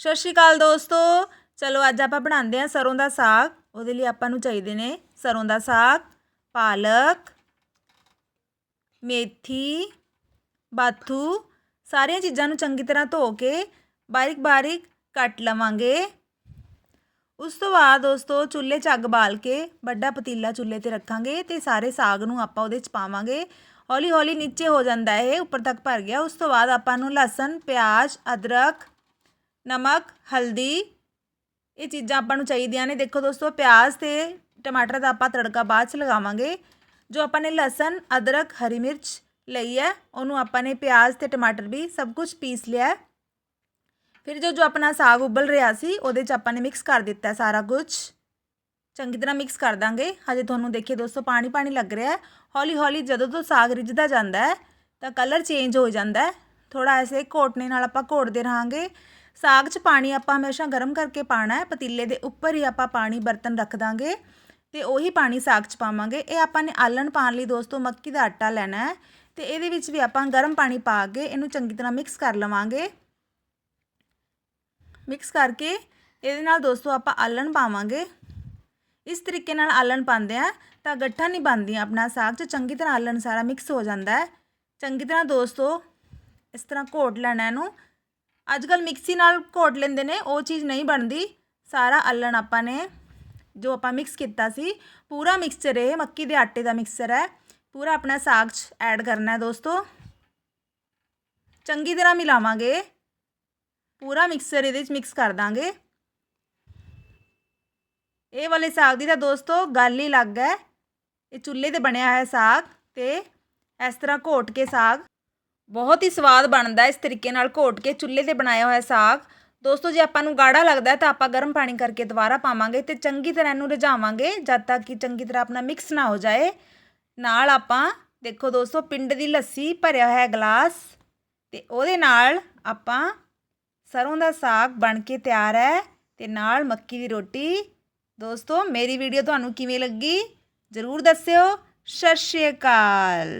ਸਤਿ ਸ਼੍ਰੀ ਅਕਾਲ ਦੋਸਤੋ। ਚਲੋ ਅੱਜ ਆਪਾਂ ਬਣਾਉਂਦੇ ਹਾਂ ਸਰੋਂ ਦਾ ਸਾਗ। ਉਹਦੇ ਲਈ ਆਪਾਂ ਨੂੰ ਚਾਹੀਦੇ ਨੇ ਸਰੋਂ ਦਾ ਸਾਗ, ਪਾਲਕ, ਮੇਥੀ, ਬਾਥੂ, ਸਾਰੀਆਂ ਚੀਜ਼ਾਂ ਨੂੰ ਚੰਗੀ ਤਰ੍ਹਾਂ ਧੋ ਕੇ ਬਾਰੀਕ ਬਾਰੀਕ ਕੱਟ ਲਵਾਂਗੇ। ਉਸ ਤੋਂ ਬਾਅਦ ਦੋਸਤੋ ਚੁੱਲ੍ਹੇ 'ਚ ਅੱਗ ਬਾਲ ਕੇ ਵੱਡਾ ਪਤੀਲਾ ਚੁੱਲ੍ਹੇ ਤੇ ਰੱਖਾਂਗੇ ਤੇ ਸਾਰੇ ਸਾਗ ਨੂੰ ਆਪਾਂ ਉਹਦੇ 'ਚ ਪਾਵਾਂਗੇ। ਹੌਲੀ ਹੌਲੀ ਨੀਚੇ ਹੋ ਜਾਂਦਾ ਇਹ, ਉੱਪਰ ਤੱਕ ਭਰ ਗਿਆ। ਉਸ ਤੋਂ ਬਾਅਦ ਆਪਾਂ ਨੂੰ ਲਸਣ, ਪਿਆਜ਼, ਅਦਰਕ ਨਮਕ, ਹਲਦੀ, ਇਹ ਚੀਜ਼ਾਂ ਆਪਾਂ ਨੂੰ ਚਾਹੀਦੀਆਂ ਨੇ। ਦੇਖੋ ਦੋਸਤੋ, ਪਿਆਜ਼ ਤੇ ਟਮਾਟਰ ਦਾ ਆਪਾਂ ਤੜਕਾ ਬਾਅਦ 'ਚ ਲਗਾਵਾਂਗੇ। ਜੋ ਆਪਾਂ ਨੇ ਲਸਣ, ਅਦਰਕ, ਹਰੀ ਮਿਰਚ ਲਈ ਹੈ, ਉਹਨੂੰ ਆਪਾਂ ਨੇ ਪਿਆਜ਼ ਤੇ ਟਮਾਟਰ ਵੀ ਸਭ ਕੁਝ ਪੀਸ ਲਿਆ ਫਿਰ ਜੋ ਜੋ ਆਪਣਾ ਸਾਗ ਉਬਲ ਰਿਹਾ ਸੀ, ਉਹਦੇ 'ਚ ਆਪਾਂ ਨੇ ਮਿਕਸ ਕਰ ਦਿੱਤਾ ਸਾਰਾ ਕੁਝ ਚੰਗੀ ਤਰ੍ਹਾਂ ਮਿਕਸ ਕਰ ਦਾਂਗੇ। ਹਜੇ ਤੁਹਾਨੂੰ ਦੇਖੀਏ ਦੋਸਤੋ ਪਾਣੀ ਪਾਣੀ ਲੱਗ ਰਿਹਾ ਹੈ। ਹੌਲੀ ਹੌਲੀ ਜਦੋਂ ਤੋਂ ਸਾਗ ਰਿੱਝਦਾ ਜਾਂਦਾ ਹੈ, ਤਾਂ ਕਲਰ ਚੇਂਜ ਹੋ ਜਾਂਦਾ ਹੈ। ਥੋੜਾ ਐਸੇ ਘੋਟਣੇ ਨਾਲ ਆਪਾਂ ਘੋਟਦੇ ਰਹਾਂਗੇ। ਸਾਗ 'ਚ ਪਾਣੀ ਆਪਾਂ ਹਮੇਸ਼ਾ ਗਰਮ ਕਰਕੇ ਪਾਣਾ ਹੈ। ਪਤੀਲੇ ਦੇ ਉੱਪਰ ਹੀ ਆਪਾਂ ਪਾਣੀ ਬਰਤਨ ਰੱਖ ਦਾਂਗੇ ਤੇ ਉਹੀ ਪਾਣੀ ਸਾਗ 'ਚ ਪਾਵਾਂਗੇ। ਇਹ ਆਪਾਂ ਨੇ ਆਲਣ ਪਾਣ ਲਈ ਦੋਸਤੋ ਮੱਕੀ ਦਾ ਆਟਾ ਲੈਣਾ ਹੈ ਤੇ ਇਹਦੇ ਵਿੱਚ ਵੀ ਆਪਾਂ ਗਰਮ ਪਾਣੀ ਪਾ ਕੇ ਇਹਨੂੰ ਚੰਗੀ ਤਰ੍ਹਾਂ ਮਿਕਸ ਕਰ ਲਵਾਂਗੇ। ਮਿਕਸ ਕਰਕੇ ਇਹਦੇ ਨਾਲ ਦੋਸਤੋ ਆਪਾਂ ਆਲਣ ਪਾਵਾਂਗੇ। ਇਸ ਤਰੀਕੇ ਨਾਲ ਆਲਣ ਪਾਉਂਦੇ ਆ ਤਾਂ ਗੱਠਾ ਨਹੀਂ ਬਣਦੀਆਂ ਆਪਣਾ ਸਾਗ 'ਚ। ਚੰਗੀ ਤਰ੍ਹਾਂ ਆਲਣ ਸਾਰਾ ਮਿਕਸ ਹੋ ਜਾਂਦਾ ਹੈ। ਚੰਗੀ ਤਰ੍ਹਾਂ ਦੋਸਤੋ ਇਸ ਤਰ੍ਹਾਂ ਘੋਟ ਲੈਣਾ ਇਹਨੂੰ। ਅੱਜ ਕੱਲ ਮਿਕਸੀ ਨਾਲ ਘੋਟ ਲੈਂਦੇ ਨੇ, ਉਹ ਚੀਜ਼ ਨਹੀਂ ਬਣਦੀ। ਸਾਰਾ ਅੱਲਣ ਆਪਾਂ ਨੇ, ਜੋ ਆਪਾਂ ਮਿਕਸ ਕੀਤਾ ਸੀ, ਪੂਰਾ ਮਿਕਸਚਰ ਇਹ, ਮੱਕੀ ਦੇ ਆਟੇ ਦਾ ਮਿਕਸਚਰ ਹੈ। ਪੂਰਾ ਆਪਣਾ ਸਾਗ 'ਚ ਐਡ ਕਰਨਾ ਹੈ ਦੋਸਤੋ। ਚੰਗੀ ਤਰ੍ਹਾਂ ਮਿਲਾਵਾਂਗੇ। ਪੂਰਾ ਮਿਕਸਚਰ ਇਹਦੇ ਵਿੱਚ ਮਿਕਸ ਕਰ ਦਾਂਗੇ। ਇਹ ਵਾਲੇ ਸਾਗ ਦੀ ਤਾਂ ਦੋਸਤੋ ਗੱਲ ਹੀ ਲੱਗ ਹੈ। ਇਹ ਚੁੱਲ੍ਹੇ ਤੇ ਬਣਿਆ ਹੋਇਆ ਸਾਗ ਤੇ ਇਸ ਤਰ੍ਹਾਂ ਘੋਟ ਕੇ ਸਾਗ ਬਹੁਤ ਹੀ ਸਵਾਦ ਬਣਦਾ ਇਸ ਤਰੀਕੇ ਨਾਲ ਘੋਟ ਕੇ, ਚੁੱਲ੍ਹੇ ਤੇ ਬਣਾਇਆ ਹੋਇਆ ਸਾਗ। ਦੋਸਤੋ, ਜੇ ਆਪਾਂ ਨੂੰ ਗਾੜਾ ਲੱਗਦਾ ਤਾਂ ਆਪਾਂ ਗਰਮ ਪਾਣੀ ਕਰਕੇ ਦੁਬਾਰਾ ਪਾਵਾਂਗੇ ਤੇ ਚੰਗੀ ਤਰ੍ਹਾਂ ਇਹਨੂੰ ਰਝਾਵਾਂਗੇ ਜਦ ਤੱਕ ਕਿ ਚੰਗੀ ਤਰ੍ਹਾਂ ਆਪਣਾ ਮਿਕਸ ਨਾ ਹੋ ਜਾਏ। ਨਾਲ ਆਪਾਂ, ਦੇਖੋ ਦੋਸਤੋ, ਪਿੰਡ ਦੀ ਲੱਸੀ, ਭਰਿਆ ਹੋਇਆ ਗਲਾਸ ਤੇ ਉਹਦੇ ਨਾਲ ਆਪਾਂ ਸਰੋਂ ਦਾ ਸਾਗ ਬਣ ਕੇ ਤਿਆਰ ਹੈ ਤੇ ਨਾਲ ਮੱਕੀ ਦੀ ਰੋਟੀ। ਦੋਸਤੋ, ਮੇਰੀ ਵੀਡੀਓ ਤੁਹਾਨੂੰ ਕਿਵੇਂ ਲੱਗੀ? ਜ਼ਰੂਰ ਦੱਸਿਓ। ਸਤਿ ਸ਼੍ਰੀ ਅਕਾਲ।